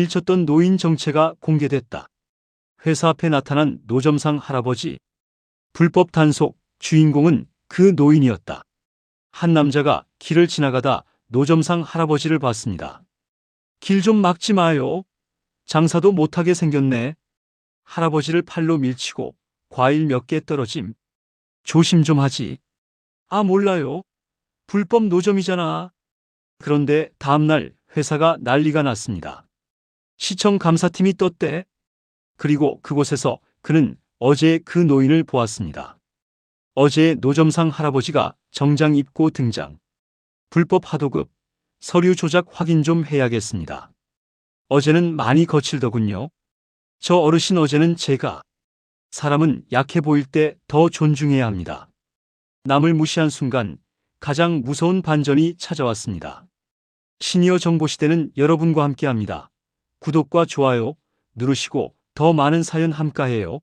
밀쳤던 노인 정체가 공개됐다. 회사 앞에 나타난 노점상 할아버지. 불법 단속 주인공은 그 노인이었다. 한 남자가 길을 지나가다 노점상 할아버지를 봤습니다. 길 좀 막지 마요. 장사도 못하게 생겼네. 할아버지를 팔로 밀치고 과일 몇 개 떨어짐. 조심 좀 하지. 아, 몰라요. 불법 노점이잖아. 그런데 다음날 회사가 난리가 났습니다. 시청 감사팀이 떴대. 그리고 그곳에서 그는 어제 그 노인을 보았습니다. 어제 노점상 할아버지가 정장 입고 등장. 불법 하도급, 서류 조작 확인 좀 해야겠습니다. 어제는 많이 거칠더군요. 저 어르신 어제는 제가 사람은 약해 보일 때 더 존중해야 합니다. 남을 무시한 순간 가장 무서운 반전이 찾아왔습니다. 시니어 정보시대는 여러분과 함께합니다. 구독과 좋아요 누르시고 더 많은 사연 함가해요.